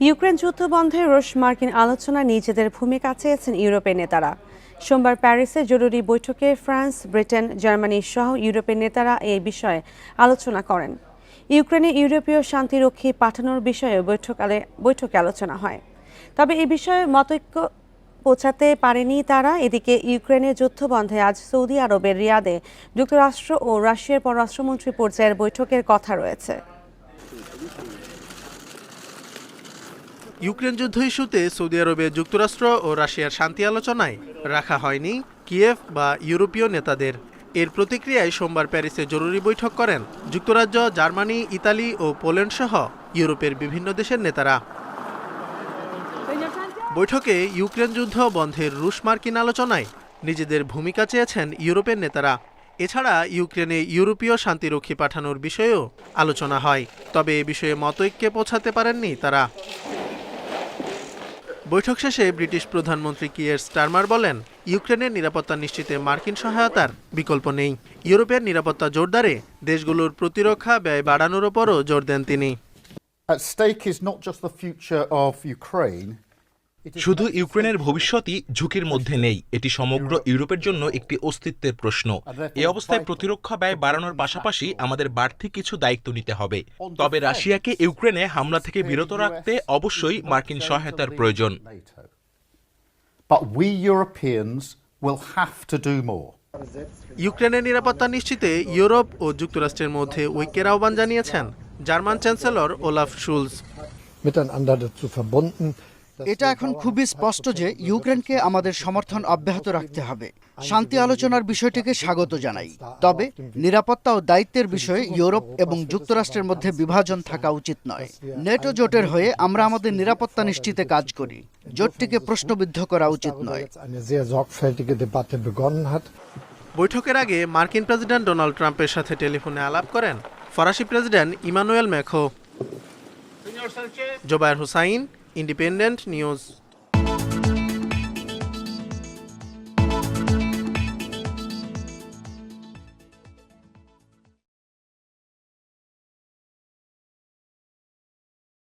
Ukraine যুদ্ধ বন্ধে রুশ মার্কিন আলোচনায় নিজেদের ভূমিকা চেয়েছেন ইউরোপের নেতারা। সোমবার প্যারিসে জরুরি বৈঠকে ফ্রান্স, ব্রিটেন, জার্মানি সহ ইউরোপের নেতারা এই বিষয়ে আলোচনা করেন। ইউক্রেনে ইউরোপীয় শান্তিরক্ষী পাঠানোর বিষয়ে বৈঠকালে বৈঠকে আলোচনা হয়। তবে এই বিষয়ে মতৈক্য পৌঁছাতে পারেনি তারা। এদিকে ইউক্রেনের যুদ্ধবন্ধে আজ সৌদি আরবের রিয়াদে যুক্তরাষ্ট্র ও রাশিয়ার পররাষ্ট্রমন্ত্রী পর্যায়ের বৈঠকের কথা রয়েছে। ইউক্রেন যুদ্ধ ইস্যুতে সৌদি আরবে যুক্তরাষ্ট্র ও রাশিয়ার শান্তি আলোচনায় রাখা হয়নি কিয়েভ বা ইউরোপীয় নেতাদের। এর প্রতিক্রিয়ায় সোমবার প্যারিসে জরুরি বৈঠক করেন যুক্তরাজ্য, জার্মানি, ইতালি ও পোল্যান্ড সহ ইউরোপের বিভিন্ন দেশের নেতারা। বৈঠকে ইউক্রেন যুদ্ধ বন্ধের রুশ মার্কিন আলোচনায় নিজেদের ভূমিকা চেয়েছেন ইউরোপের নেতারা। এছাড়া ইউক্রেনে ইউরোপীয় শান্তিরক্ষী পাঠানোর বিষয়েও আলোচনা হয়, তবে এ বিষয়ে মতৈক্যে পৌঁছাতে পারেননি তারা। বৈঠক শেষে ব্রিটিশ প্রধানমন্ত্রী কিয়ের স্টারমার বলেন, ইউক্রেনের নিরাপত্তা নিশ্চিতে মার্কিন সহায়তার বিকল্প নেই ইউরোপের নিরাপত্তা জোরদারে দেশগুলোর প্রতিরক্ষা ব্যয় বাড়ানোর ওপরও জোর দেন তিনি At stake is not just the future of Ukraine. শুধু ইউক্রেনের ভবিষ্যতই ঝুঁকির মধ্যে নেই। এটি সমগ্র ইউরোপের জন্য একটি অস্তিত্বের প্রশ্ন। এই অবস্থায় প্রতিরক্ষা ব্যয় বাড়ানোর পাশাপাশি আমাদের বাড়তি কিছু দায়িত্ব নিতে হবে। তবে রাশিয়াকে ইউক্রেনে হামলা থেকে বিরত রাখতে অবশ্যই মার্কিন সহায়তার প্রয়োজন। NATO. But we Europeans will have to do more. ইউক্রেনের নিরাপত্তা নিশ্চিতে ইউরোপ ও যুক্তরাষ্ট্রের মধ্যে ঐক্যের আহ্বান জানিয়েছেন জার্মান চ্যান্সেলর ওলাফ শুলস। এটা এখন খুবই স্পষ্ট যে ইউক্রেনকে আমাদের সমর্থন অব্যাহত রাখতে হবে। শান্তি আলোচনার বিষয়টিকে স্বাগত জানাই। তবে নিরাপত্তা ও দায়িত্বের বিষয়ে ইউরোপ এবং যুক্তরাষ্ট্রের মধ্যে বিভাজন থাকা উচিত নয়। নেটো জোটের হয়ে আমরা আমাদের নিরাপত্তা নিশ্চিতে কাজ করি। জোটটিকে প্রশ্নবিদ্ধ করা উচিত নয়. বৈঠকের আগে মার্কিন প্রেসিডেন্ট ডোনাল্ড ট্রাম্পের সাথে টেলিফোনে আলাপ করেন ফরাসি president Emmanuel Macron. Zobayer Hussain Independent News